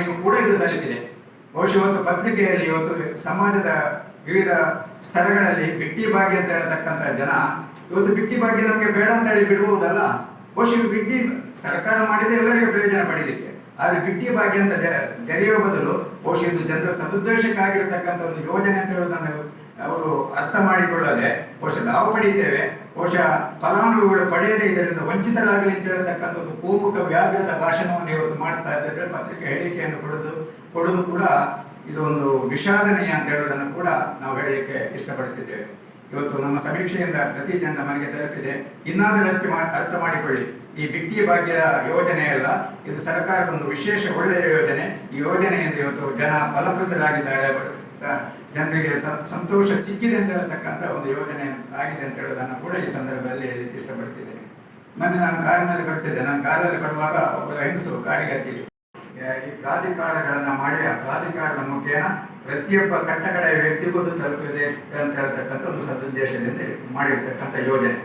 ಮನೆಗೂ ಕೂಡ ಇದು ತಲುಪಿದೆ. ಬಹುಶಃ ಒಂದು ಪತ್ರಿಕೆಯಲ್ಲಿ, ಇವತ್ತು ಸಮಾಜದ ವಿವಿಧ ಸ್ಥಳಗಳಲ್ಲಿ ಬಿಟ್ಟಿ ಭಾಗ್ಯ ಅಂತ ಹೇಳ್ತಕ್ಕಂಥ ಜನ ಇವತ್ತು ಬಿಟ್ಟಿ ಭಾಗ್ಯ ನಮಗೆ ಬೇಡ ಅಂತ ಹೇಳಿ ಬಿಡುವುದಲ್ಲ ಬಹುಶಃ ಬಿಟ್ಟಿ ಸರ್ಕಾರ ಮಾಡಿದ ಎಲ್ಲರಿಗೂ ಪ್ರಯೋಜನ ಪಡೀಲಿಕ್ಕೆ. ಆದರೆ ಬಿಟ್ಟಿ ಭಾಗ್ಯ ಅಂತ ಜರಿಯುವ ಬದಲು ಬಹುಶಃ ಇದು ಜನರ ಸದುದ್ದೇಶಕ್ಕಾಗಿರತಕ್ಕಂಥ ಒಂದು ಯೋಜನೆ ಅಂತ ಹೇಳುವುದನ್ನು ಅವರು ಅರ್ಥ ಮಾಡಿಕೊಳ್ಳದೆ ಬಹುಶಃ ನಾವು ಪಡೆಯುತ್ತೇವೆ ಬಹುಶಃ ಫಲಾನುಭವಿಗಳು ಪಡೆಯದೆ ಇದರಿಂದ ವಂಚಿತರಾಗಲಿ ಅಂತ ಹೇಳತಕ್ಕಂಥದ್ದು ಪೂರ್ವಕ ವ್ಯಾಘ್ರದ ಭಾಷಣವನ್ನು ಇವತ್ತು ಮಾಡ್ತಾ ಇದ್ದಾರೆ. ಪತ್ರಿಕೆ ಹೇಳಿಕೆಯನ್ನು ಕೊಡೋದು ಕೊಡೋದು ಕೂಡ ಇದೊಂದು ವಿಷಾದನೀಯ ಅಂತ ಹೇಳೋದನ್ನು ಕೂಡ ನಾವು ಹೇಳಲಿಕ್ಕೆ ಇಷ್ಟಪಡುತ್ತಿದ್ದೇವೆ. ಇವತ್ತು ನಮ್ಮ ಸಮೀಕ್ಷೆಯಿಂದ ಪ್ರತಿ ಜನ ಮನೆಗೆ ತಲುಪಿದೆ. ಇನ್ನಾದರೂ ಅರ್ಥ ಮಾಡಿ ಅರ್ಥ ಮಾಡಿಕೊಳ್ಳಿ. ಈ ಬಿಟ್ಟಿ ಭಾಗ್ಯ ಯೋಜನೆ ಅಲ್ಲ, ಇದು ಸರ್ಕಾರದ ಒಂದು ವಿಶೇಷ ಒಳ್ಳೆಯ ಯೋಜನೆ. ಈ ಯೋಜನೆಯಿಂದ ಇವತ್ತು ಜನ ಫಲಪ್ರದರಾಗಿದ್ದಾರೆ ಜನರಿಗೆ ಸಂತೋಷ ಸಿಕ್ಕಿದೆ ಅಂತ ಹೇಳ್ತಕ್ಕಂಥ ಒಂದು ಯೋಜನೆ ಆಗಿದೆ ಅಂತ ಹೇಳೋದನ್ನು ಕೂಡ ಈ ಸಂದರ್ಭದಲ್ಲಿ ಹೇಳಲಿಕ್ಕೆ ಇಷ್ಟಪಡ್ತಿದ್ದೇನೆ. ಮೊನ್ನೆ ನಾನು ಕಾರಿನಲ್ಲಿ ಬರ್ತಿದ್ದೆ. ನಾನು ಕಾರಲ್ಲಿ ಬರುವಾಗ ಒಬ್ಬ ಹೆಂಗಸು ಕಾರಿಗೆ ಈ ಪ್ರಾಧಿಕಾರಗಳನ್ನು ಮಾಡಿ, ಆ ಪ್ರಾಧಿಕಾರದ ಮುಖೇನ ಪ್ರತಿಯೊಬ್ಬ ಕಟ್ಟಕಡೆ ವ್ಯಕ್ತಿಗೂ ತಲುಪಿದೆ ಅಂತ ಹೇಳ್ತಕ್ಕಂಥ ಒಂದು ಸದುದ್ದೇಶದಿಂದ ಮಾಡಿರ್ತಕ್ಕಂಥ ಯೋಜನೆ.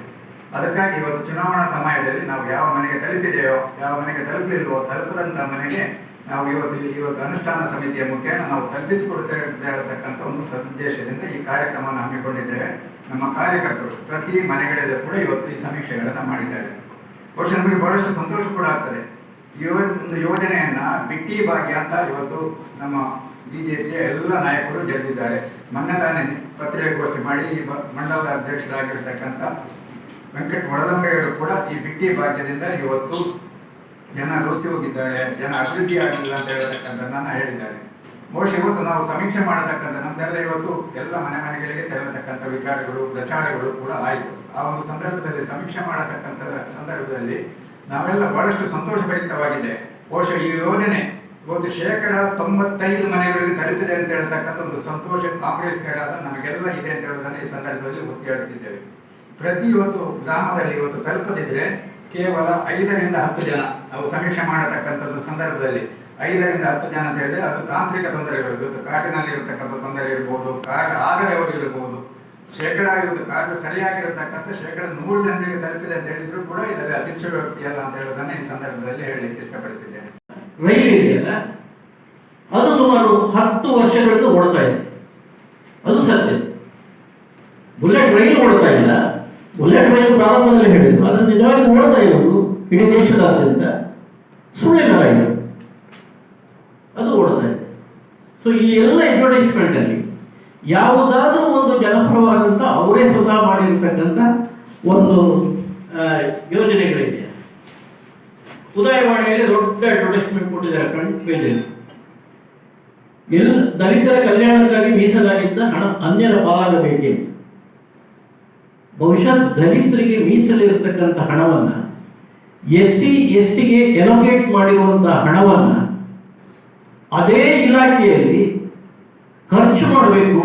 ಅದಕ್ಕಾಗಿ ಇವತ್ತು ಚುನಾವಣಾ ಸಮಯದಲ್ಲಿ ನಾವು ಯಾವ ಮನೆಗೆ ತಲುಪಿದೆಯೋ, ಯಾವ ಮನೆಗೆ ತಲುಪಲಿಲ್ವೋ, ತಲುಪದಂತ ಮನೆಗೆ ನಾವು ಇವತ್ತು ಇವತ್ತು ಅನುಷ್ಠಾನ ಸಮಿತಿಯ ಮುಖೇನ ನಾವು ತಲುಪಿಸಿಕೊಡ್ತೇವೆ ಅಂತ ಹೇಳ್ತಕ್ಕಂಥ ಒಂದು ಸದುದ್ದೇಶದಿಂದ ಈ ಕಾರ್ಯಕ್ರಮವನ್ನು ಹಮ್ಮಿಕೊಂಡಿದ್ದೇವೆ. ನಮ್ಮ ಕಾರ್ಯಕರ್ತರು ಪ್ರತಿ ಮನೆಗಳಲ್ಲೂ ಕೂಡ ಇವತ್ತು ಈ ಸಮೀಕ್ಷೆಗಳನ್ನು ಮಾಡಿದ್ದಾರೆ. ಬಹುಶಃ ನಮಗೆ ಬಹಳಷ್ಟು ಸಂತೋಷ ಕೂಡ ಆಗ್ತದೆ. ಯುವ, ಒಂದು ಯೋಜನೆಯನ್ನ ಬಿಟ್ಟಿ ಭಾಗ್ಯ ಅಂತ ಇವತ್ತು ನಮ್ಮ ಬಿಜೆಪಿಯ ಎಲ್ಲ ನಾಯಕರು ಗೆದ್ದಿದ್ದಾರೆ ಮೊನ್ನೆ ತಾನೇ ಪತ್ರಿಕಾಗೋಷ್ಠಿ ಮಾಡಿ ಈ ಬ- ಮಂಡಲದ ಅಧ್ಯಕ್ಷರಾಗಿರ್ತಕ್ಕಂಥ ವೆಂಕಟ ಒಳದಂಬೆಯವರು ಕೂಡ ಈ ಬಿಟ್ಟಿ ಭಾಗ್ಯದಿಂದ ಇವತ್ತು ಜನ ರೋಚಿ ಹೋಗಿದ್ದಾರೆ, ಜನ ಅಭಿವೃದ್ಧಿ ಆಗಲಿಲ್ಲ ಅಂತ ನನ್ನ ಹೇಳಿದ್ದಾರೆ. ಬಹುಶಃ ಇವತ್ತು ನಾವು ಸಮೀಕ್ಷೆ ಮಾಡತಕ್ಕಂಥ ನಮ್ದೆಲ್ಲ ಇವತ್ತು ಎಲ್ಲ ಮನೆ ಮನೆಗಳಿಗೆ ತೆರಳತಕ್ಕಂಥ ವಿಚಾರಗಳು, ಪ್ರಚಾರಗಳು ಕೂಡ ಆಯಿತು. ಆ ಒಂದು ಸಂದರ್ಭದಲ್ಲಿ ಸಮೀಕ್ಷೆ ಮಾಡತಕ್ಕಂಥ ಸಂದರ್ಭದಲ್ಲಿ ನಾವೆಲ್ಲ ಬಹಳಷ್ಟು ಸಂತೋಷಭರಿತವಾಗಿದೆ. ಬಹುಶಃ ಈ ಯೋಜನೆ ಇವತ್ತು ಶೇಕಡ ತೊಂಬತ್ತೈದು ಮನೆಗಳಿಗೆ ತಲುಪಿದೆ ಅಂತ ಹೇಳ್ತಕ್ಕಂಥ ಒಂದು ಸಂತೋಷ ಕಾಂಗ್ರೆಸ್ಗರಾದ ನಮಗೆಲ್ಲ ಇದೆ ಅಂತ ಹೇಳೋದನ್ನು ಈ ಸಂದರ್ಭದಲ್ಲಿ ಒತ್ತಿ ಪ್ರತಿ ಇವತ್ತು ಗ್ರಾಮದಲ್ಲಿ ಇವತ್ತು ತಲುಪದಿದ್ರೆ ಕೇವಲ ಐದರಿಂದ ಹತ್ತು ಜನ. ನಾವು ಸಮೀಕ್ಷೆ ಮಾಡತಕ್ಕಂಥದ್ದು ಸಂದರ್ಭದಲ್ಲಿ ಐದರಿಂದ ಹತ್ತು ಜನ ಅಂತ ಹೇಳಿದ್ರೆ ಅದು ತಾಂತ್ರಿಕ ತೊಂದರೆಗಳು ಇವತ್ತು ಕಾರ್ಡಿನಲ್ಲಿ ಇರತಕ್ಕಂಥ ತೊಂದರೆ ಇರ್ಬೋದು ಕಾರ್ಡ್ ಆಗದವರು ಇರಬಹುದು, ಶೇಕಡ ಇರುವುದು ಕಾರ್ಡ್ ಸರಿಯಾಗಿರತಕ್ಕಂಥ ಶೇಕಡ ನೂರು ಜನರಿಗೆ ತಲುಪಿದೆ ಅಂತ ಹೇಳಿದ್ರು ಕೂಡ ಇದರಲ್ಲಿ ಅತಿಶಯೋಕ್ತಿ ಅಲ್ಲ ಅಂತ ಹೇಳೋದನ್ನ ಈ ಸಂದರ್ಭದಲ್ಲಿ ಹೇಳಲಿಕ್ಕೆ ಇಷ್ಟಪಡ್ತಿದ್ದೇನೆ. ರೈಲ್ ಇದೆಯಲ್ಲ ಅದು ಸುಮಾರು ಹತ್ತು ವರ್ಷಗಳಿಂದ ಓಡ್ತಾ ಇದೆ. ಅದು ಸತ್ಯ. ಬುಲೆಟ್ ರೈಲ್ ಓಡ್ತಾ ಇಲ್ಲ. ಬುಲೆಟ್ ಪ್ರಾರಂಭದಲ್ಲಿ ಹೇಳಿದ್ರು. ಅದನ್ನು ನಿಜವಾಗಿ ನೋಡ್ತಾ ಇರೋದು ಇಡೀ ದೇಶದಾದ್ಯಂತ ಸುಳ್ಳಿನ ಅದು ಓಡ್ತಾ ಇದೆ. ಸೊ ಈ ಎಲ್ಲ ಅಡ್ವರ್ಟೈಸ್ಮೆಂಟ್ ಅಲ್ಲಿ ಯಾವುದಾದ್ರೂ ಒಂದು ಜನಪ್ರವಾದಂಥ ಅವರೇ ಸ್ವತಃ ಮಾಡಿರ್ತಕ್ಕಂಥ ಒಂದು ಯೋಜನೆಗಳಿದೆ. ಉದಯವಾಣಿಯಲ್ಲಿ ದೊಡ್ಡ ಅಡ್ವರ್ಟೈಸ್ಮೆಂಟ್ ಕೊಟ್ಟಿದ್ದಾರೆ ಫ್ರಂಟ್ ಪೇಜಲ್ಲಿ ಎಲ್, ದಲಿತರ ಕಲ್ಯಾಣಕ್ಕಾಗಿ ಮೀಸಲಾಗಿದ್ದ ಹಣ, ಅನ್ಯರ ಪಾಲಾಗಬೇಕೆ ಅಂತ. ಬಹುಶಃ ದಲಿತರಿಗೆ ಮೀಸಲಿರತಕ್ಕಂಥ ಹಣವನ್ನು ಎಸ್ ಸಿ, ಎಸ್ ಟಿಗೆ ಎಲೋಕೇಟ್ ಮಾಡಿರುವಂಥ ಹಣವನ್ನ ಅದೇ ಇಲಾಖೆಯಲ್ಲಿ ಖರ್ಚು ಮಾಡಬೇಕು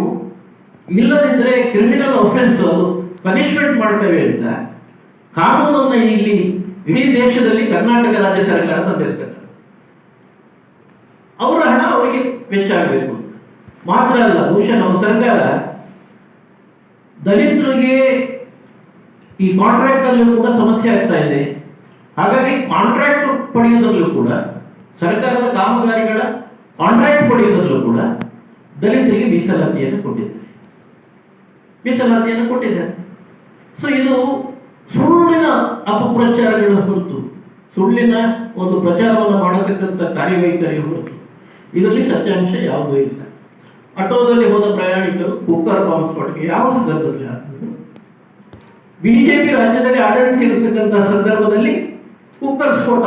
ಇಲ್ಲದಿದ್ದರೆ ಕ್ರಿಮಿನಲ್ ಅಫೆನ್ಸ್ ಅದು ಪನಿಷ್ಮೆಂಟ್ ಮಾಡ್ತೇವೆ ಅಂತ ಕಾನೂನನ್ನು ಇಲ್ಲಿ ಇಡೀ ದೇಶದಲ್ಲಿ ಕರ್ನಾಟಕ ರಾಜ್ಯ ಸರ್ಕಾರ ತಂದಿರ್ತಾರೆ ಅವರ ಹಣ ಅವರಿಗೆ ವೆಚ್ಚ ಆಗಬೇಕು. ಮಾತ್ರ ಅಲ್ಲ, ಬಹುಶಃ ನಮ್ಮ ಸರ್ಕಾರ ದಲಿತರಿಗೆ ಈ ಕಾಂಟ್ರಾಕ್ಟ್ ಅಲ್ಲಿ ಕೂಡ ಸಮಸ್ಯೆ ಆಗ್ತಾ ಇದೆ. ಹಾಗಾಗಿ ಕಾಂಟ್ರಾಕ್ಟ್ ಪಡೆಯುವುದರಲ್ಲೂ ಕೂಡ, ಸರ್ಕಾರದ ಕಾಮಗಾರಿಗಳ ಕಾಂಟ್ರಾಕ್ಟ್ ಪಡೆಯುವುದರಲ್ಲೂ ಕೂಡ ದಲಿತರಿಗೆ ಮೀಸಲಾತಿಯನ್ನು ಕೊಟ್ಟಿದ್ದಾರೆ. ಮೀಸಲಾತಿಯನ್ನು ಕೊಟ್ಟಿದ್ದಾರೆ. ಸೊ ಇದು ಸುಳ್ಳಿನ ಅಪಪ್ರಚಾರಗಳ ಹೊರತು, ಸುಳ್ಳಿನ ಒಂದು ಪ್ರಚಾರವನ್ನು ಮಾಡತಕ್ಕಂಥ ಕಾರ್ಯವೈಖರಿ ಹೊರತು, ಇದರಲ್ಲಿ ಸತ್ಯಾಂಶ ಯಾವುದೂ ಇಲ್ಲ. ಆಟೋದಲ್ಲಿ ಹೋದ ಪ್ರಯಾಣಿಕರು ಕುಕ್ಕರ್ ಬಾಂಬ್ ಸ್ಫೋಟಕ್ಕೆ ಯಾವ ಸಂದರ್ಭದಲ್ಲಿ ಬಿಜೆಪಿ ರಾಜ್ಯದಲ್ಲಿ ಆಡಳಿತ ಇರುತ್ತಿದ್ದಂತಹ ಸಂದರ್ಭದಲ್ಲಿ ಕುಕ್ಕರ್ ಸ್ಫೋಟ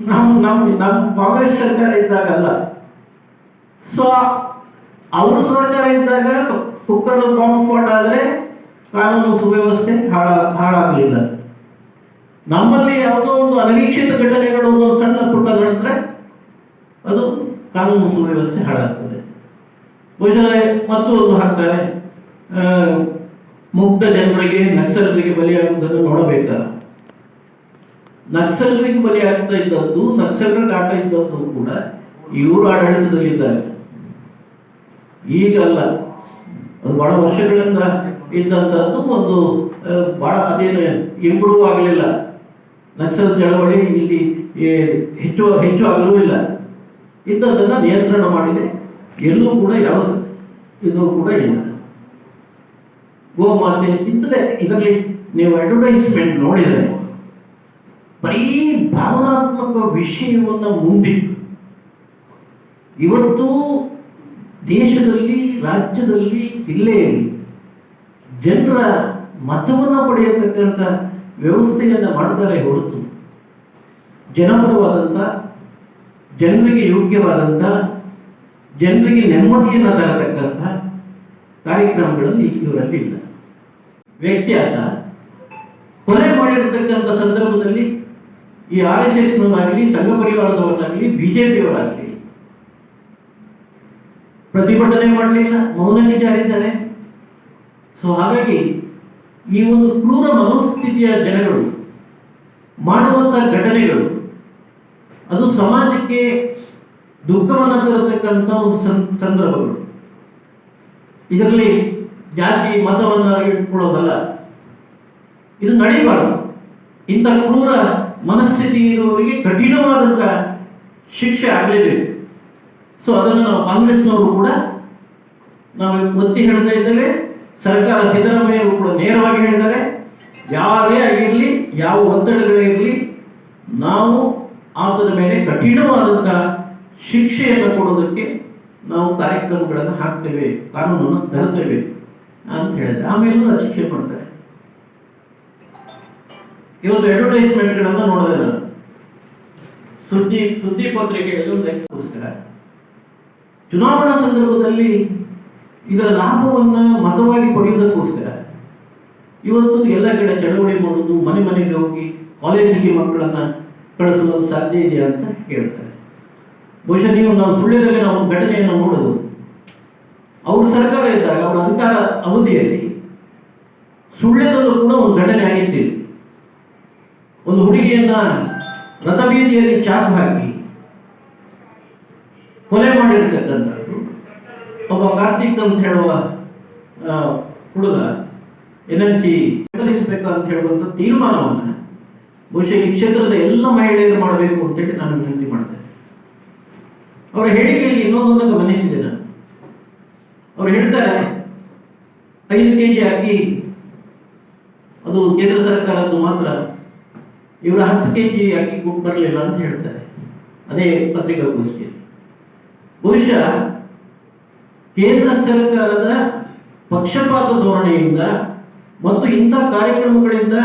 ನಮ್ಮ ನಮ್ಮ ನಮ್ಮ ಕಾಂಗ್ರೆಸ್ ಸರ್ಕಾರ ಇದ್ದಾಗಲ್ಲ. ಸೊ ಅವರು ಸರ್ಕಾರ ಇದ್ದಾಗ ಕುಕ್ಕರ್ ಬಾಂಬ್ ಸ್ಫೋಟ ಆದರೆ ಕಾನೂನು ಸುವ್ಯವಸ್ಥೆ ಹಾಳ, ಹಾಳಾಗಲಿಲ್ಲ. ನಮ್ಮಲ್ಲಿ ಯಾವುದೋ ಒಂದು ಅನಿರೀಕ್ಷಿತ ಘಟನೆಗಳು, ಒಂದು ಸಣ್ಣ ಪುಟ್ಟ ನಡೆದ್ರೆ ಅದು ಕಾನೂನು ಸುವ್ಯವಸ್ಥೆ ಹಾಳಾಗ್ತದೆ. ಬಹುಶಃ ಮತ್ತೊಂದು ಹಾಕ್ತಾರೆ. ಮುಗ್ಧ ಜನರಿಗೆ ನಕ್ಸಲರಿಗೆ ಬಲಿಯಾಗುವುದನ್ನು ನೋಡಬೇಕ ನಕ್ಸಲರಿಗೆ ಬಲಿಯಾಗ್ತಾ ಇದ್ದದ್ದು, ನಕ್ಸಲರ ಕಾಟ ಇದ್ದದ್ದು ಕೂಡ ಇವರು ಆಡಳಿತದಲ್ಲಿದ್ದಾರೆ. ಈಗ ಅಲ್ಲ, ಅದು ಬಹಳ ವರ್ಷಗಳಿಂದ ಇದ್ದಂಥದ್ದು ಒಂದು ಬಹಳ ಅದೇನು ಇಂಪ್ರೂವ್ ಆಗಲಿಲ್ಲ. ನಕ್ಸಲ್ ಚಳವಳಿ ಇಲ್ಲಿ ಹೆಚ್ಚು ಹೆಚ್ಚು ಆಗಲೂ ಇಲ್ಲ. ಇಂಥದ್ದನ್ನು ನಿಯಂತ್ರಣ ಮಾಡಿದೆ. ಎಲ್ಲೂ ಕೂಡ ಯಾವ ಇದು ಕೂಡ ಇಲ್ಲ. ಗೋಮಾತೆ ಇಂಥದ್ದೇ ಇದರಲ್ಲಿ ನೀವು ಅಡ್ವರ್ಟೈಸ್ಮೆಂಟ್ ನೋಡಿದರೆ, ಬರೀ ಭಾವನಾತ್ಮಕ ವಿಷಯವನ್ನು ಮುಂದಿಟ್ಟು ಇವತ್ತು ದೇಶದಲ್ಲಿ, ರಾಜ್ಯದಲ್ಲಿ, ಜಿಲ್ಲೆಯಲ್ಲಿ ಜನರ ಮತವನ್ನು ಪಡೆಯತಕ್ಕಂಥ ವ್ಯವಸ್ಥೆಯನ್ನು ಮಾಡ್ತಾರೆ ಹೊರತು. ಜನಪರವಾದಂಥ ಜನರಿಗೆ ಯೋಗ್ಯವಾದಂಥ ಜನರಿಗೆ ನೆಮ್ಮದಿಯನ್ನು ತರತಕ್ಕಂಥ ಕಾರ್ಯಕ್ರಮಗಳಲ್ಲಿ ಇವರಲ್ಲಿ ವ್ಯಕ್ತಿಯಾತ ಕೊಲೆ ಮಾಡಿರತಕ್ಕಂಥ ಸಂದರ್ಭದಲ್ಲಿ ಈ ಆರ್ ಎಸ್ ಎಸ್ನವರಾಗಲಿ, ಸಂಘ ಪರಿವಾರದವರಾಗಲಿ, ಬಿ ಜೆ ಪಿಯವರಾಗಲಿ ಪ್ರತಿಭಟನೆ ಮಾಡಲಿಲ್ಲ ಮೌನ ಜಾರಿದ್ದಾರೆ. ಸೊ ಹಾಗಾಗಿ ಈ ಒಂದು ಕ್ರೂರ ಮನೋಸ್ಥಿತಿಯ ಜನಗಳು ಮಾಡುವಂಥ ಘಟನೆಗಳು, ಅದು ಸಮಾಜಕ್ಕೆ ದುಃಖವನ್ನು ತರತಕ್ಕಂಥ ಒಂದು ಸಂದರ್ಭಗಳು. ಇದರಲ್ಲಿ ಜಾತಿ ಮತವನ್ನು ಇಟ್ಕೊಳ್ಳೋದಲ್ಲ. ಇದು ನಡೀಬಾರದು ಇಂಥ ಕ್ರೂರ ಮನಸ್ಥಿತಿ ಇರುವವರಿಗೆ ಕಠಿಣವಾದಂಥ ಶಿಕ್ಷೆ ಆಗಲೇಬೇಕು. ಸೊ ಅದನ್ನು ನಾವು ಕಾಂಗ್ರೆಸ್ನವರು ಕೂಡ ನಾವು ಒತ್ತಿ ಹೇಳ್ತಾ ಇದ್ದೇವೆ. ಸರ್ಕಾರ ಸಿದ್ದರಾಮಯ್ಯವರು ಕೂಡ ನೇರವಾಗಿ ಹೇಳಿದ್ದಾರೆ. ಯಾರೇ ಆಗಿರಲಿ, ಯಾವ ಒತ್ತಡಗಳೇ ಇರಲಿ, ನಾವು ಆತನ ಮೇಲೆ ಕಠಿಣವಾದಂಥ ಶಿಕ್ಷೆಯನ್ನು ಕೊಡೋದಕ್ಕೆ ನಾವು ಕಾರ್ಯಕ್ರಮಗಳನ್ನು ಹಾಕ್ತೇವೆ, ಕಾನೂನನ್ನು ತರುತ್ತೇವೆ. ಅಂತ ಹೇಳಿದ್ರೆ. ಆಮೇಲೂ ಅಚ್ಚಿಕೆ ಮಾಡ್ತಾರೆ. ಇವತ್ತು ಅಡ್ವರ್ಟೈಸ್ಮೆಂಟ್ಗಳನ್ನು ನೋಡಿದೆ ನಾನು. ಸುದ್ದಿ ಸುದ್ದಿ ಪತ್ರಿಕೆಯಲ್ಲಿ ಒಂದು ಪುಸ್ತಕ ಚುನಾವಣಾ ಸಂದರ್ಭದಲ್ಲಿ ಇದರ ಲಾಭವನ್ನು ಮತವಾಗಿ ಪಡೆಯುವುದಕ್ಕೋಸ್ಕರ ಇವತ್ತು ಎಲ್ಲ ಕಡೆ ಚಳವಳಿ ಮಾಡೋದು ಮನೆ ಮನೆಗೆ ಹೋಗಿ ಕಾಲೇಜಿಗೆ ಮಕ್ಕಳನ್ನು ಕಳಿಸುವ ಸಾಧ್ಯ ಇದೆ ಅಂತ ಹೇಳ್ತಾರೆ. ಬಹುಶಃ ನೀವು ನಾವು ಸುಳ್ಳ್ಯದಲ್ಲಿ ನಾವು ಘಟನೆಯನ್ನು ನೋಡೋದು ಅವ್ರ ಸರ್ಕಾರ ಇದ್ದಾಗ ಅವರ ಅಧಿಕಾರ ಅವಧಿಯಲ್ಲಿ ಸುಳ್ಳ್ಯದಲ್ಲೂ ಕೂಡ ಒಂದು ಘಟನೆ ಆಗಿತ್ತು ಒಂದು ಹುಡುಗಿಯನ್ನ ರಥಬೀದಿಯಲ್ಲಿ ಚಾಕು ಹಾಕಿ ಕೊಲೆ ಮಾಡಿರ್ತಕ್ಕಂಥದ್ದು ಒಬ್ಬ ಕಾರ್ತಿಕ್ ಅಂತ ಹೇಳುವ ಹುಡುಗ ಎನ್ ಎಂ ಸಿ ಬೆಂಬಲಿಸಬೇಕು ಅಂತ ಹೇಳುವಂಥ ತೀರ್ಮಾನವನ್ನು ಬಹುಶಃ ಈ ಕ್ಷೇತ್ರದ ಎಲ್ಲ ಮಹಿಳೆಯರು ಮಾಡಬೇಕು ಅಂತೇಳಿ ನಾನು ವಿನಂತಿ ಮಾಡ್ತೇನೆ. ಅವರ ಹೇಳಿಕೆಯಲ್ಲಿ ಇನ್ನೊಂದನ್ನು ಗಮನಿಸಿದೆ ನಾನು. ಅವ್ರು ಹೇಳ್ತಾರೆ, ಐದು ಕೆ ಜಿ ಅಕ್ಕಿ ಅದು ಕೇಂದ್ರ ಸರ್ಕಾರದ್ದು ಮಾತ್ರ. ಇವರ ಹತ್ತು ಕೆ ಜಿ ಅಕ್ಕಿ ಕೊಟ್ಟು ಬರಲಿಲ್ಲ ಅಂತ ಹೇಳ್ತಾರೆ. ಅದೇ ಪತ್ರಿಕಾಗೋಷ್ಠಿ. ಬಹುಶಃ ಕೇಂದ್ರ ಸರ್ಕಾರದ ಪಕ್ಷಪಾತ ಧೋರಣೆಯಿಂದ ಮತ್ತು ಇಂಥ ಕಾರ್ಯಕ್ರಮಗಳಿಂದ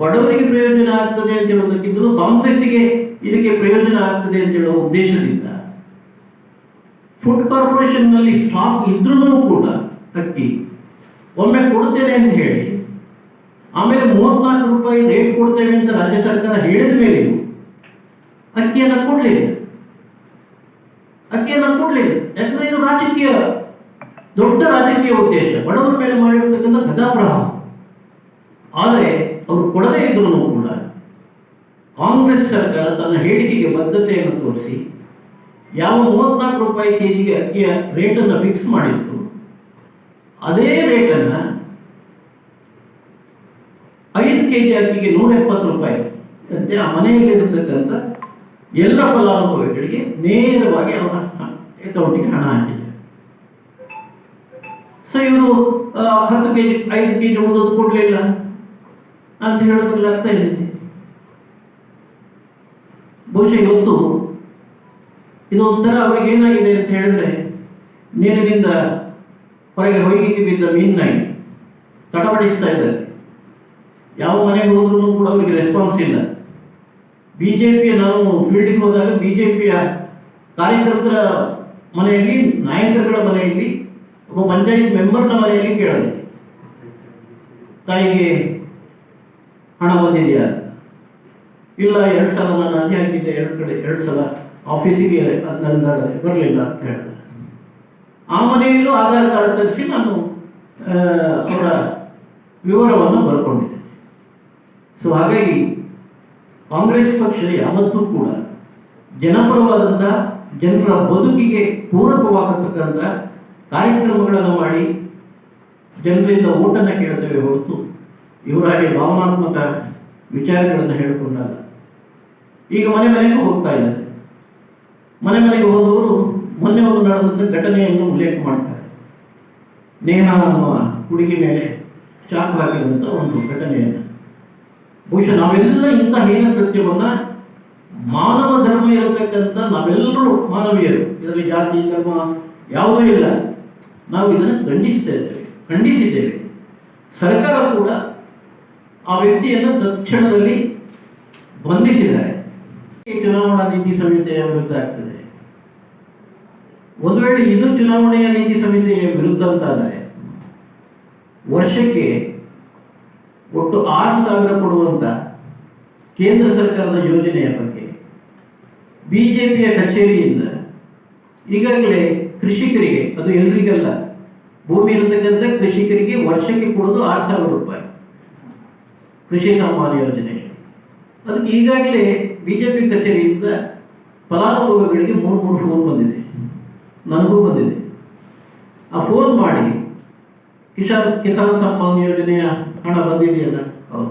ಬಡವರಿಗೆ ಪ್ರಯೋಜನ ಆಗ್ತದೆ ಅಂತ ಹೇಳೋದಕ್ಕಿಂತಲೂ ಕಾಂಗ್ರೆಸ್ಸಿಗೆ ಇದಕ್ಕೆ ಪ್ರಯೋಜನ ಆಗ್ತದೆ ಅಂತ ಹೇಳುವ ಉದ್ದೇಶದಿಂದ ಫುಡ್ ಕಾರ್ಪೊರೇಷನ್ನಲ್ಲಿ ಸ್ಟಾಕ್ ಇದ್ರೂ ಕೂಡ ಅಕ್ಕಿ ಒಮ್ಮೆ ಕೊಡ್ತೇನೆ ಅಂತ ಹೇಳಿ, ಆಮೇಲೆ ಮೂವತ್ನಾಲ್ಕು ರೂಪಾಯಿ ರೇಟ್ ಕೊಡ್ತೇವೆ ಅಂತ ರಾಜ್ಯ ಸರ್ಕಾರ ಹೇಳಿದ ಮೇಲೆ ಅಕ್ಕಿಯನ್ನು ಕೊಡಲಿಲ್ಲ. ಅಕ್ಕಿಯನ್ನು ಕೊಡಲಿಲ್ಲ. ಯಾಕಂದ್ರೆ ಇದು ರಾಜಕೀಯ, ದೊಡ್ಡ ರಾಜಕೀಯ ಉದ್ದೇಶ. ಬಡವರ ಮೇಲೆ ಮಾಡಿರತಕ್ಕಂಥ ಗದಾಪ್ರಹ ಆದರೆ ಅವರು ಕೊಡದೇ ಇದ್ರೂ ಕೂಡ ಕಾಂಗ್ರೆಸ್ ಸರ್ಕಾರ ತನ್ನ ಹೇಳಿಕೆಗೆ ಬದ್ಧತೆಯನ್ನು ತೋರಿಸಿ ಯಾವ ಮೂವತ್ನಾಲ್ಕು ರೂಪಾಯಿ ಕೆ ಜಿಗೆ ಅಕ್ಕಿಯ ರೇಟನ್ನು ಫಿಕ್ಸ್ ಮಾಡಿತ್ತು ಅದೇ ರೇಟನ್ನು ಐದು ಕೆ ಜಿ ಅಕ್ಕಿಗೆ ನೂರ ಎಪ್ಪತ್ತು ರೂಪಾಯಿ. ಅಂತೆ ಆ ಮನೆಯಲ್ಲಿರತಕ್ಕಂಥ ಎಲ್ಲ ಫಲಾನುಭವಿಗಳಿಗೆ ನೇರವಾಗಿ ಅವರ ಅಕೌಂಟಿಗೆ ಹಣ ಹಾಕಿದೆ ಸೊ ಇವರು ಹತ್ತು ಕೆ ಜಿ ಐದು ಕೆ ಜಿ ಉಳಿದೋದು ಕೊಡಲಿಲ್ಲ ಅಂತ ಹೇಳೋದ್ರಲ್ಲಿ ಅರ್ಥ ಇದೆ ಬಹುಶಃ ಇವತ್ತು ಇದು ಅವರಿಗೆ ಏನಾಗಿದೆ ಅಂತ ಹೇಳಿದ್ರೆ, ನೀರಿನಿಂದ ಹೊರಗೆ ಹೊಯ್ಗೆ ಬಿದ್ದ ಮೀನಾಗಿ ತಡಬಡಿಸ್ತಾ ಇದ್ದಾರೆ. ಯಾವ ಮನೆಗೆ ಹೋದ್ರೂ ಕೂಡ ಅವರಿಗೆ ರೆಸ್ಪಾನ್ಸ್ ಇಲ್ಲ. ಬಿ ಜೆ ಪಿಯ ನಾವು ಫೀಲ್ಡಿಗೆ ಹೋದಾಗ ಬಿ ಜೆ ಪಿಯ ಕಾರ್ಯಕರ್ತರ ಮನೆಯಲ್ಲಿ, ನಾಯಕರುಗಳ ಮನೆಯಲ್ಲಿ, ಒಬ್ಬ ಪಂಚಾಯತ್ ಮೆಂಬರ್ನ ಮನೆಯಲ್ಲಿ ಕೇಳಿದೆ. ತಾಯಿಗೆ ಹಣ ಬಂದಿದೆಯಾ? ಇಲ್ಲ, ಎರಡು ಸಲ ನಾನು ಅರ್ಜಿ ಹಾಕಿದ್ದೆ ಎರಡು ಕಡೆ, ಎರಡು ಸಲ ಆಫೀಸಿಗೆ ಅದನ್ನ ಬರಲಿಲ್ಲ ಅಂತ ಹೇಳ್ತಾರೆ ಆ ಮನೆಯಲ್ಲೂ ಆಧಾರ್ ಕಾರ್ಡ್ ತರಿಸಿ ನಾನು ಅವರ ವಿವರವನ್ನು ಬರ್ಕೊಂಡಿದ್ದೆ. ಸೊ ಹಾಗಾಗಿ ಕಾಂಗ್ರೆಸ್ ಪಕ್ಷ ಯಾವತ್ತೂ ಕೂಡ ಜನಪರವಾದಂಥ ಜನರ ಬದುಕಿಗೆ ಪೂರಕವಾಗತಕ್ಕಂಥ ಕಾರ್ಯಕ್ರಮಗಳನ್ನು ಮಾಡಿ ಜನರಿಂದ ಓಟನ್ನು ಕೇಳ್ತೇವೆ ಹೊರತು ಇವರ ಹಾಗೆ ಭಾವನಾತ್ಮಕ ವಿಚಾರಗಳನ್ನು ಹೇಳಿಕೊಂಡಾಗ ಈಗ ಮನೆ ಮನೆಗೂ ಹೋಗ್ತಾ ಇದ್ದಾರೆ. ಮನೆ ಮನೆಗೆ ಹೋದವರು ಮೊನ್ನೆ ಒಂದು ನಡೆದಂಥ ಘಟನೆಯನ್ನು ಉಲ್ಲೇಖ ಮಾಡ್ತಾರೆ. ನೇಹ ಅನ್ನುವ ಹುಡುಗಿ ಮೇಲೆ ಚಾಕು ಒಂದು ಘಟನೆಯನ್ನು. ಬಹುಶಃ ನಾವೆಲ್ಲ ಇಂಥ ಹೀನ ಕೃತ್ಯವನ್ನ ಮಾನವ ಧರ್ಮ ಇರತಕ್ಕಂಥ ನಾವೆಲ್ಲರೂ ಮಾನವೀಯರು. ಇದರಲ್ಲಿ ಜಾತಿ, ಧರ್ಮ ಯಾವುದೂ ಇಲ್ಲ. ನಾವು ಇದನ್ನು ಖಂಡಿಸ್ತಾ ಇದ್ದೇವೆ, ಖಂಡಿಸಿದ್ದೇವೆ. ಸರ್ಕಾರ ಕೂಡ ಆ ವ್ಯಕ್ತಿಯನ್ನು ತಕ್ಷಣದಲ್ಲಿ ಬಂಧಿಸಿದ್ದಾರೆ. ಚುನಾವಣಾ ನೀತಿ ಸಂಹಿತೆಯ ವಿರುದ್ಧ ಆಗ್ತದೆ? ಒಂದು ವೇಳೆ ಇದು ಚುನಾವಣೆಯ ನೀತಿ ಸಂಹಿತೆಯ ವಿರುದ್ಧ ಅಂತಾದರೆ, ವರ್ಷಕ್ಕೆ ಒಟ್ಟು ಆರು ಸಾವಿರ ಕೊಡುವಂತ ಕೇಂದ್ರ ಸರ್ಕಾರದ ಯೋಜನೆಯ ಬಗ್ಗೆ ಬಿಜೆಪಿಯ ಕಚೇರಿಯಿಂದ ಈಗಾಗಲೇ ಕೃಷಿಕರಿಗೆ, ಅದು ಎಲ್ರಿಗಲ್ಲ, ಭೂಮಿ ಇರತಕ್ಕಂಥ ಕೃಷಿಕರಿಗೆ ವರ್ಷಕ್ಕೆ ಕೊಡೋದು ಆರು ಸಾವಿರ ರೂಪಾಯಿ ಕೃಷಿ ಸಮ್ಮಾನ ಯೋಜನೆ. ಅದಕ್ಕೆ ಈಗಾಗಲೇ ಬಿಜೆಪಿ ಕಚೇರಿಯಿಂದ ಫಲಾನುಭವಿಗಳಿಗೆ ಮೂರು ಮೂರು ಫೋನ್ ಬಂದಿದೆ. ನನಗೂ ಬಂದಿದೆ. ಆ ಫೋನ್ ಮಾಡಿ, ಕಿಸಾನ್ ಕಿಸಾನ್ ಸಮ್ಮಾನ್ ಯೋಜನೆಯ ಹಣ ಬಂದಿದೆಯಲ್ಲ ಹೌದು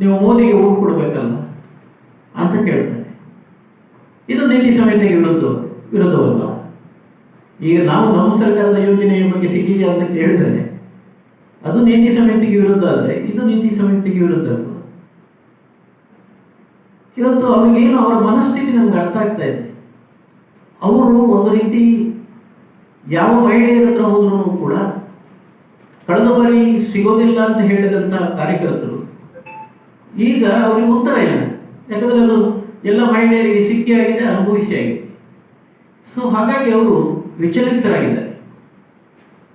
ನೀವು ಮೋದಿಗೆ ಊಟ ಕೊಡಬೇಕಲ್ಲ ಅಂತ ಕೇಳ್ತಾರೆ. ಇದು ನೀತಿ ಸಂಹಿತೆಗೆ ವಿರುದ್ಧ, ವಿರುದ್ಧವಲ್ಲ. ಈಗ ನಾವು ನಮ್ಮ ಸರ್ಕಾರದ ಯೋಜನೆಯ ಬಗ್ಗೆ ಸಿಕ್ಕಿದೆಯಾ ಅಂತ ಕೇಳಿದರೆ, ಅದು ನೀತಿ ಸಂಹಿತೆಗೆ ವಿರುದ್ಧ ಆದರೆ ಇದು ನೀತಿ ಸಂಹಿತೆಗೆ ವಿರುದ್ಧ ಅಲ್ವಾ? ಇವತ್ತು ಅವ್ರಿಗೇನು ಅವರ ಮನಸ್ಥಿತಿ ನಮ್ಗೆ ಅರ್ಥ ಆಗ್ತಾ ಇದೆ. ಅವರು ಒಂದು ರೀತಿ ಯಾವ ಮಹಿಳೆಯರ ಹತ್ರ ಹೋದ್ರೂ ಕೂಡ ಕಳೆದ ಬಾರಿ ಸಿಗೋದಿಲ್ಲ ಅಂತ ಹೇಳಿದಂಥ ಕಾರ್ಯಕರ್ತರು, ಈಗ ಅವ್ರಿಗೆ ಉತ್ತರ ಇಲ್ಲ. ಯಾಕಂದರೆ ಅದು ಎಲ್ಲ ಮಹಿಳೆಯರಿಗೆ ಸಿಕ್ಕಿ ಆಗಿದೆ, ಅನುಭವಿಸಿ ಆಗಿದೆ. ಸೊ ಹಾಗಾಗಿ ಅವರು ವಿಚಲಿತರಾಗಿದ್ದಾರೆ.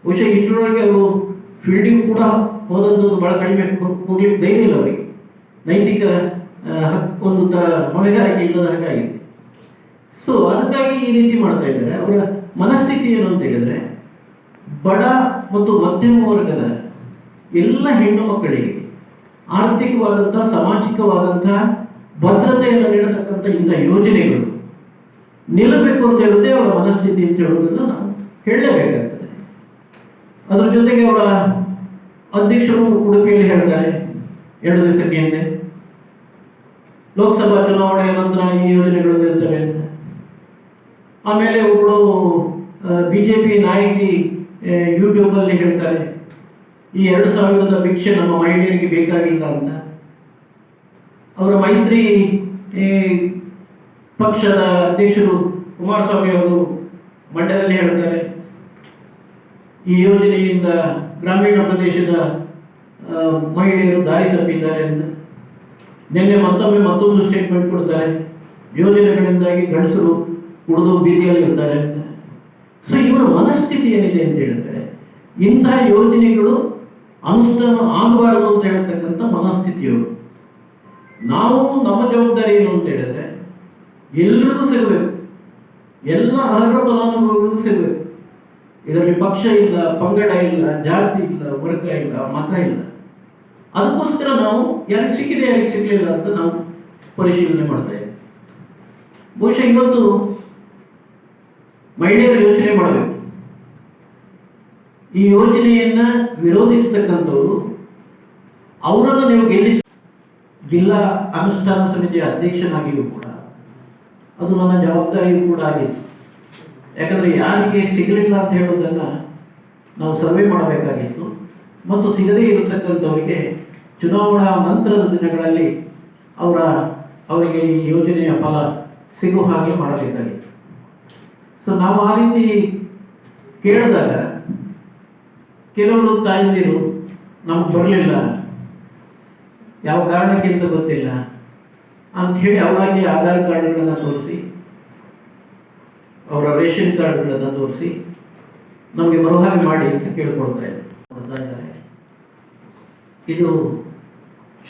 ಬಹುಶಃ ಇಷ್ಟರೊಳಗೆ ಅವರು ಫೀಲ್ಡಿಂಗ್ ಕೂಡ ಹೋದಂಥದ್ದು ಬಹಳ ಕಡಿಮೆ, ಹೋಗ್ಲಿಕ್ಕೆ ಧೈರ್ಯ ಇಲ್ಲ ಅವರಿಗೆ. ನೈತಿಕ ಒಂದು ತರ ಹೊಣೆಗಾರಿಕೆ ಇಲ್ಲದ ಹಾಗಾಗಿದೆ ಸೊ ಅದಕ್ಕಾಗಿ ಈ ರೀತಿ ಮಾಡ್ತಾ ಇದ್ದಾರೆ. ಅವರ ಮನಸ್ಥಿತಿ ಏನು ಅಂತ ಹೇಳಿದ್ರೆ, ಬಡ ಮತ್ತು ಮಧ್ಯಮ ವರ್ಗದ ಎಲ್ಲ ಹೆಣ್ಣು ಮಕ್ಕಳಿಗೆ ಆರ್ಥಿಕವಾದಂತಹ ಸಾಮಾಜಿಕವಾದಂತಹ ಭದ್ರತೆಯನ್ನು ನೀಡತಕ್ಕಂಥ ಇಂಥ ಯೋಜನೆಗಳು ನಿಲ್ಲಬೇಕು ಅಂತ ಹೇಳೋದೇ ಅವರ ಮನಸ್ಥಿತಿ ಅಂತ ಹೇಳುವುದನ್ನು ನಾವು ಹೇಳಲೇಬೇಕಾಗ್ತದೆ. ಅದರ ಜೊತೆಗೆ ಅವರ ಅಧ್ಯಕ್ಷರು ಉಡುಪಿಯಲ್ಲಿ ಹೇಳ್ತಾರೆ, ಎರಡು ದಿವಸಕ್ಕೆ ಹಿಂದೆ. ಲೋಕಸಭಾ ಚುನಾವಣೆಯ ನಂತರ ಈ ಯೋಜನೆಗಳು ಇರ್ತವೆ ಅಂತ. ಆಮೇಲೆ ಒಬ್ಬಳು ಬಿಜೆಪಿ ನಾಯಕಿ ಯೂಟ್ಯೂಬಲ್ಲಿ ಹೇಳ್ತಾರೆ, ಈ ಎರಡು ಸಾವಿರದ ಭಿಕ್ಷೆ ನಮ್ಮ ಮಹಿಳೆಯರಿಗೆ ಬೇಕಾಗಿಲ್ಲ ಅಂತ. ಅವರ ಮೈತ್ರಿ ಪಕ್ಷದ ಅಧ್ಯಕ್ಷರು ಕುಮಾರಸ್ವಾಮಿ ಅವರು ಮಂಡ್ಯದಲ್ಲಿ ಹೇಳ್ತಾರೆ, ಈ ಯೋಜನೆಯಿಂದ ಗ್ರಾಮೀಣ ಪ್ರದೇಶದ ಮಹಿಳೆಯರು ದಾರಿ ತಪ್ಪಿದ್ದಾರೆ ಅಂತ. ನಿನ್ನೆ ಮತ್ತೊಮ್ಮೆ ಮತ್ತೊಂದು ಸ್ಟೇಟ್ಮೆಂಟ್ ಕೊಡ್ತಾರೆ. ಯೋಜನೆಗಳಿಂದಾಗಿ ಗಂಡಸರು ಕುಡಿದು ಬೀದಿಯಲ್ಲಿ ಇರ್ತಾರೆ ಅಂತ. ಸೊ ಇವರ ಮನಸ್ಥಿತಿ ಏನಿದೆ ಅಂತ ಹೇಳಿದ್ರೆ ಇಂತಹ ಯೋಜನೆಗಳು ಅನುಷ್ಠಾನ ಆಗಬಾರದು ಅಂತ ಹೇಳ್ತಕ್ಕಂಥ ಮನಸ್ಥಿತಿಯವರು ನಾವು ನಮ್ಮ ಜವಾಬ್ದಾರಿ ಏನು ಅಂತ ಹೇಳಿದ್ರೆ, ಎಲ್ರಿಗೂ ಸಿಗಬೇಕು. ಎಲ್ಲ ಅರ್ಹ ಫಲಾನುಭವಿಗಳಿಗೂ ಸಿಗಬೇಕು. ಇದರಲ್ಲಿ ಪಕ್ಷ ಇಲ್ಲ, ಪಂಗಡ ಇಲ್ಲ, ಜಾತಿ ಇಲ್ಲ, ವರ್ಗ ಇಲ್ಲ, ಮತ ಇಲ್ಲ. ಅದಕ್ಕೋಸ್ಕರ ನಾವು ಯಾರಿಗೆ ಸಿಕ್ಕಿದೆ ಯಾರಿಗೆ ಸಿಗಲಿಲ್ಲ ಅಂತ ನಾವು ಪರಿಶೀಲನೆ ಮಾಡ್ತಾ ಇದ್ದೀವಿ. ಬಹುಶಃ ಇವತ್ತು ಮಹಿಳೆಯರು ಯೋಚನೆ ಮಾಡಬೇಕು. ಈ ಯೋಜನೆಯನ್ನ ವಿರೋಧಿಸತಕ್ಕಂಥವ್ರು, ಅವರನ್ನು ನೀವು ಗೆಲ್ಲಿಸ ಜಿಲ್ಲಾ ಅನುಷ್ಠಾನ ಸಮಿತಿಯ ಅಧ್ಯಕ್ಷನಾಗಿಯೂ ಕೂಡ, ಅದು ನನ್ನ ಜವಾಬ್ದಾರಿಯೂ ಕೂಡ ಆಗಿತ್ತು. ಯಾಕಂದ್ರೆ ಯಾರಿಗೆ ಸಿಗಲಿಲ್ಲ ಅಂತ ಹೇಳೋದನ್ನ ನಾವು ಸರ್ವೆ ಮಾಡಬೇಕಾಗಿತ್ತು. ಮತ್ತು ಸಿಗದೇ ಇರತಕ್ಕಂಥವರಿಗೆ ಚುನಾವಣಾ ನಂತರದ ದಿನಗಳಲ್ಲಿ ಅವರ, ಅವರಿಗೆ ಈ ಯೋಜನೆಯ ಫಲ ಸಿಗುವ ಹಾಗೆ ಮಾಡಬೇಕಾಗಿತ್ತು ಸೊ ನಾವು ಆ ರೀತಿ ಕೇಳಿದಾಗ ಕೆಲವರು ತಾಯಂದಿರು ನಮಗೆ ಬರಲಿಲ್ಲ, ಯಾವ ಕಾರಣಕ್ಕೆ ಅಂತ ಗೊತ್ತಿಲ್ಲ ಅಂಥೇಳಿ ಅವರಾಗಿ ಆಧಾರ್ ಕಾರ್ಡ್ಗಳನ್ನು ತೋರಿಸಿ, ಅವರ ರೇಷನ್ ಕಾರ್ಡ್ಗಳನ್ನು ತೋರಿಸಿ ನಮಗೆ ಬರುವ ಹಾಗೆ ಮಾಡಿ ಅಂತ ಕೇಳ್ಕೊಳ್ತಾ ಇದ್ದಾರೆ. ಇದು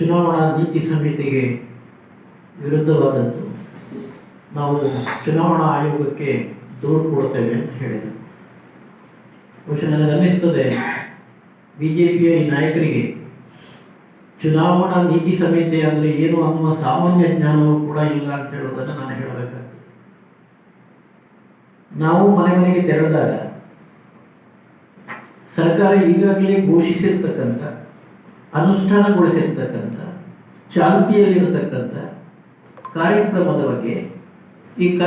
ಚುನಾವಣಾ ನೀತಿ ಸಂಹಿತೆಗೆ ವಿರುದ್ಧವಾದದ್ದು. ನಾವು ಚುನಾವಣಾ ಆಯೋಗಕ್ಕೆ ದೂರು ಕೊಡ್ತೇವೆ ಅಂತ ಹೇಳಿದರು ಬಹುಶಃ ನನಗೆ ಅನ್ನಿಸ್ತದೆ ಬಿ ಜೆ ಪಿಯ ಈ ನಾಯಕರಿಗೆ ಚುನಾವಣಾ ನೀತಿ ಸಂಹಿತೆ ಅಂದರೆ ಏನು ಅನ್ನುವ ಸಾಮಾನ್ಯ ಜ್ಞಾನವೂ ಕೂಡ ಇಲ್ಲ ಅಂತ ಹೇಳೋದನ್ನು ನಾನು ಹೇಳಬೇಕಾಗ್ತದೆ. ನಾವು ಮನೆ ಮನೆಗೆ ತೆರಳಿದಾಗ ಸರ್ಕಾರ ಈಗಾಗಲೇ ಘೋಷಿಸಿರ್ತಕ್ಕಂಥ ಅನುಷ್ಠಾನಗೊಳಿಸಿರ್ತಕ್ಕಂಥ ಚಾಲ್ತಿಯಲ್ಲಿರತಕ್ಕಂಥ ಕಾರ್ಯಕ್ರಮದ ಬಗ್ಗೆ ಈ